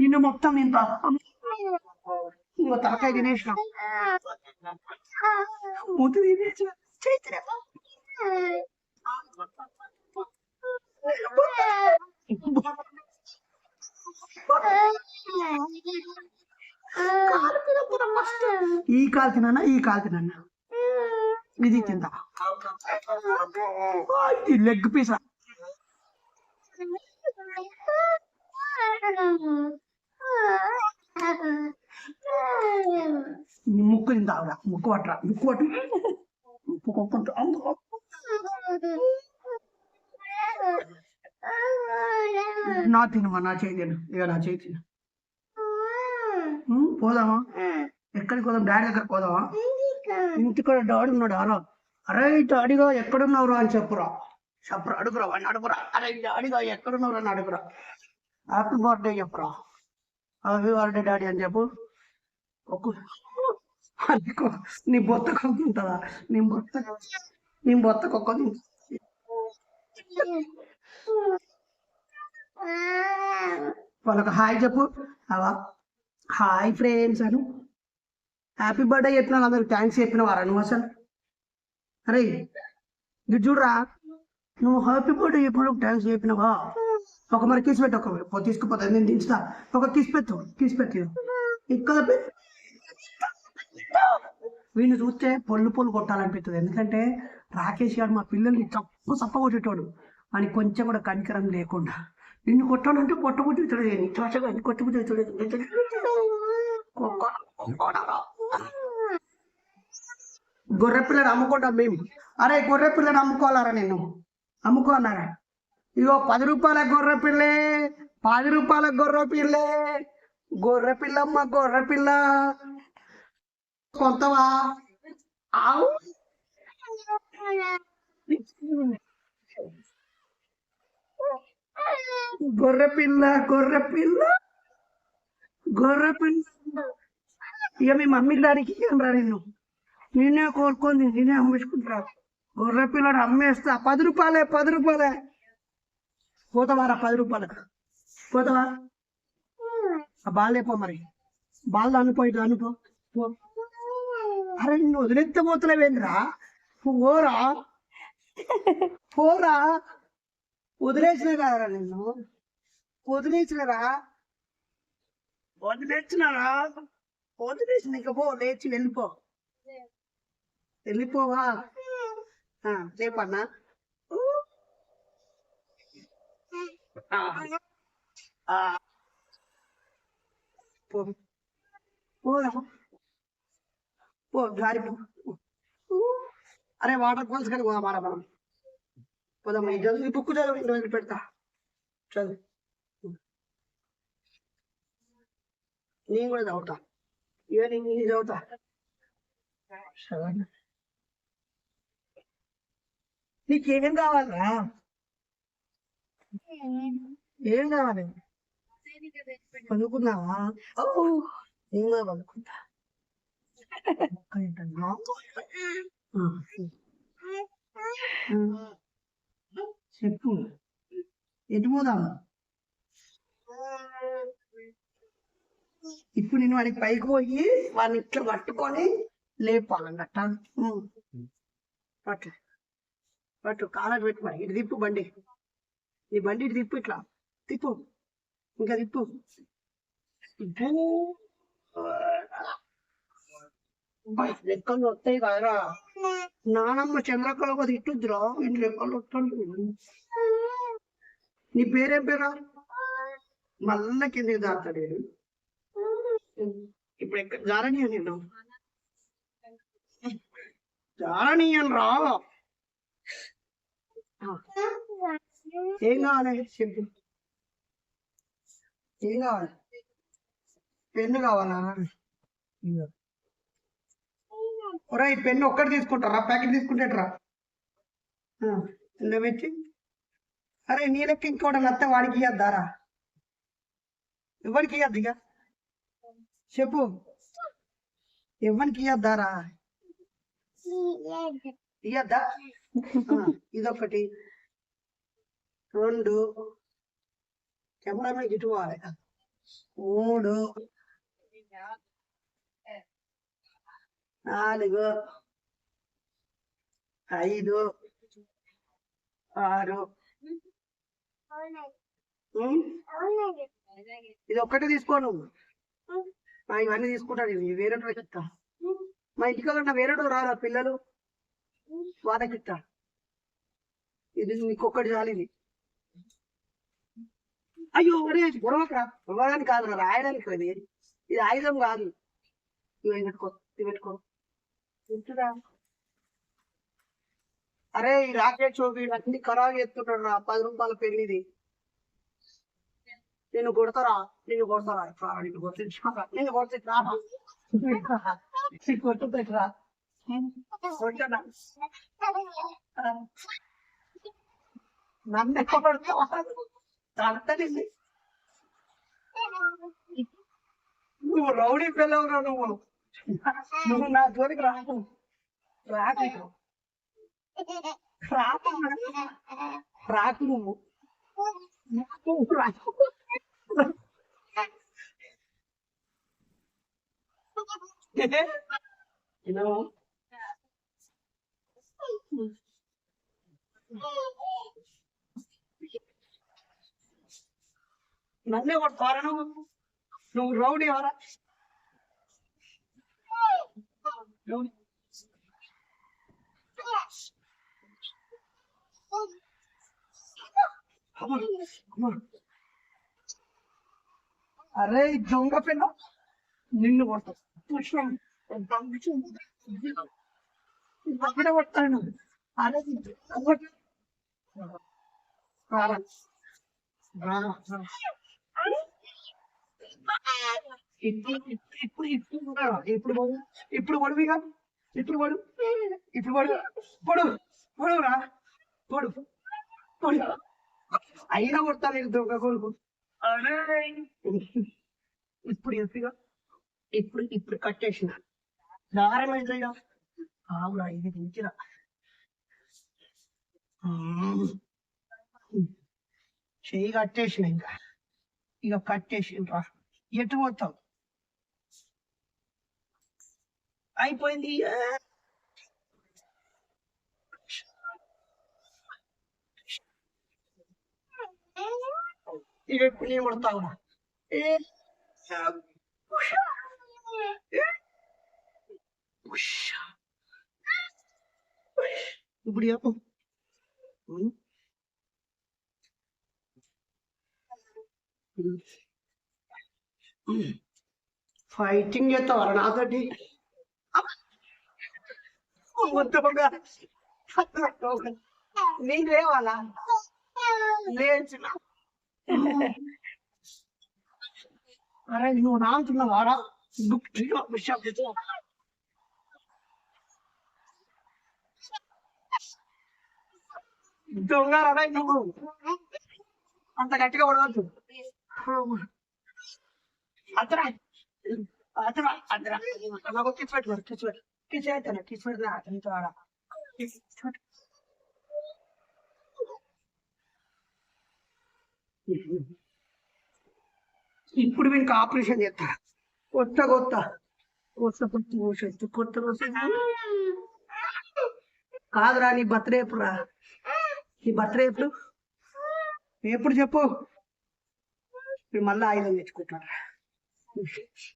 నిన్ను మొత్తం ఇంకో తలకాయ తినేసిన. మూతి తినేసిన. చైత్ర ఈ కాలు తిన్నా ఈ కాలు తిన్నా ఇది తిందా? ఇది లెగ్ పీస్. ముక్కు తిందావురా ముక్కు పట్టరా ముక్కు పట్టు ముక్కు కొట్టుకుంటా నా తినమా నా చేయి తిను. ఇక నా చేయి తిను. ఉమ్, పోదామా? ఎక్కడికి పోదాం? డాడీ దగ్గర పోదామా? ఇంటికాడ డాడీ ఉన్నాడు అరా అరే డాడీగా ఎక్కడున్నావురా అని చెప్పురా. చెప్పరా అడుగురా వాడిని అడుగురా. అరే డాడీగా ఎక్కడున్నావురా అని అడుగురా. హ్యాపీ బర్త్డే చెప్పురా హ్యాపీ బర్త్డే డాడీ అని చెప్పు. ఒక్క. అందుకో నీ బొత్త కొనుక్కుంటుందా నీ బొత్త నీ బొత్త కొక్కొని వాళ్ళకు హాయ్ చెప్పు. అవా హాయ్ ఫ్రెండ్స్ అను. హ్యాపీ బర్త్డే చెప్పిన అందరు థ్యాంక్స్ చెప్పిన వారా నువ్వు అసలు. అరే ఇది చూడరా. నువ్వు హ్యాపీ బర్త్డే చెప్పిన థ్యాంక్స్ చెప్పినవా? ఒక మరి కిసి పెట్టు ఒక పో తీసుకుపోతా నేను దించుతా. ఒక కిసి పెట్టు కిసి పెట్టు. ఇక్కడ వీడిని చూస్తే పొల్లు పొల్లు కొట్టాలనిపిస్తుంది ఎందుకంటే రాకేష్ గారు మా పిల్లల్ని చప్పు చప్ప కొట్టేటోడు. అని కొంచెం కూడా కనికరం లేకుండా. నిన్ను కొట్టాలంటే కొట్టబుద్ధి తెలియదు నీ త్వరగా కొట్టబుద్ధి తెలియదు గొర్రె పిల్లని అమ్ముకుంటాం మేము. అరే గొర్రె పిల్లని అమ్ముకోవాలరా నేను అమ్ముకోన్నారా ఇగో పది రూపాయల గొర్రె పిల్లే పది రూపాయల గొర్రె పిల్లే గొర్రె పిల్లమ్మ గొర్రె పిల్ల. కొంతవా? ఆవు? గొర్రె పిల్ల గొర్రె పిల్ల. గొర్రె పిల్ల. ఇక మీ మమ్మీ డాడీకి రా నిన్ను. నేనే కోరుకుంది నేనే అమ్మేసుకుంటా గొర్రె పిల్లడు అమ్మేస్తా. పది రూపాయలే పది రూపాయలే. పోతావారా? పది రూపాయలకు పోతావా? ఆ బాల్ పో మరి. బాల్ అనుపో ఇటు అనుకో పో. అరే నిన్ను వదిలేస్తే పోరా. పోరా. వదిలేసిన కదరా నిన్ను? వదిలేసినరా? వదిలేసినారా? వదిలేసిన ఇక పో లేచి వెళ్ళిపో. వెళ్ళిపోవా? ఆ, రేపన్నా ఆ. ఆ. పో. పోరా పో గారి పో. అరే వాటర్ ఫాల్స్ కానీ పోదామారా మనం. పోదాం ఈ చదువు ఈ బుక్ చదువు ఇంటి దగ్గర పెడతా. చదువు. నేను కూడా చదువుతా. ఇక నేను ఇది చదువుతా. నీకేం కావాలరా? ఏం కావాలి? పనుకున్నావా? ఓ నేను చెప్పు. ఎటు పోదాం? ఇప్పుడు నేను వాడికి పైకి పోయి వాడిని ఇట్లా పట్టుకొని లేపాలన్నట్ట పట్టు. పట్టు. కాలర్ పెట్టుకోవాలి ఇటు తిప్పు బండి. నీ బండి తిప్పు ఇట్లా. తిప్పు. ఇంకా తిప్పు. తిప్పు. లెక్కలు వస్తాయి కదరా. నానమ్మ చంద్రకళ ఒక తిట్టుద్దురా. ఇంటి లెక్కలు వస్తాను నీ పేరేం పేరా మళ్ళా కిందకి దాతాడు ఇప్పుడు ఎక్కడ? జారనీయ నేను జారనీయను రా ఏం కావాలి? చెప్పు. ఏం కావాలి? పెన్ను కావాలా? ఈ పెన్ను ఒక్కటి తీసుకుంటారా ప్యాకెట్ తీసుకుంటేట్రా ఇందులో పెట్టి. అరే నీ లెక్క ఇంకోటి నత్త వాడికి ఇయ్యద్దారా ఎవరికి ఇయ్యద్దు ఇక? చెప్పు. ఎవరికి ఇయ్యద్దారా ఇయ్యద్దా. ఆ, ఇదొకటి రెండు. కెమెరా మీద పోవాలి. మూడు. నాలుగు. ఐదు. ఆరు. ఇది ఒక్కటే తీసుకోను ఇవన్నీ తీసుకుంటాను ఇది వేరే ఇస్తా. మా ఇంటికి ఉన్న వేరే రారా పిల్లలు? వాళ్ళకి ఇస్తా. ఇది నీకొక్కటి చాలు ఇది. అయ్యో ఒరే గొడవకరా. గొడవడానికి కాదు రా రాయడానికి ఇది ఇది ఆయుధం కాదు. ఇవి పెట్టుకో ఇవి పెట్టుకో. తింటురా అరే ఈ రాకెట్ షో అన్ని ఖరాబ్ చేస్తుంటాడు రా. పది రూపాయల పెళ్ళిది నేను కొడతారా? నేను కొడతారా? రా, నిన్ను కొట్టించుకోరా నేను కొడుతున్నా కొట్టురా కొట్టనా? నన్ను కొడతావా అంతనింది నువ్వు రౌడీ పిల్లవురా నువ్వు. నువ్వు నా జోలికి రాకు. రాకు రాకు రాకు నువ్వు. నాకు రాకు. You నన్నే కొడతారా నువ్వు నువ్వు రౌడీ ఎవరా అరే దొంగ పిల్ల. నిన్ను కొడతా పుష్పం కొడతాను. అరే కొట్టు. ఇప్పుడు ఇప్పుడు ఇప్పుడు ఇప్పుడు పడు ఇప్పుడు పడువిగా ఇప్పుడు పడు ఇప్పుడు పడు పడు పడురా పడు పడు అయినా కొడతా నేను దొంగ కొడుకు. ఇప్పుడు ఎప్పిగా ఇప్పుడు ఇప్పుడు కట్టేసిన దారం ఏంటయ్యా ఆవురా ఇది దించిరా. చెయ్యి కట్టేసిన ఇంకా. ఇక కట్టేసిండ్రా ఎటు పోతాం అయిపోయింది ఇక ఇప్పుడు నేను కొడతావు ఏ ఇప్పుడు చెప్పు ఉం? ఫైటింగ్ చేస్తావరా నాతోటి ముద్దగా నేను లేవాలా లేచిన అరే నువ్వు నాంటున్నావారా బుక్ దొంగరా నువ్వు అంత గట్టిగా పడవద్దు అతరా అతరా అతరా నాకు కిచ్ పెట్టు కిచ్ పెట్టు కిచ్ అవుతాను కిచ్ పెడతా అతనితో ఆడ. ఇప్పుడు వీనికి ఆపరేషన్ చేస్తా. కొత్త కొత్త. కొత్త కొత్త పోషత్తు కొత్త రోజు కాదురా నీ బర్త్డే ఎప్పుడు రా? నీ బర్త్డే ఎప్పుడు? ఎప్పుడు చెప్పు. మీరు మళ్ళీ ఆయుధం gente.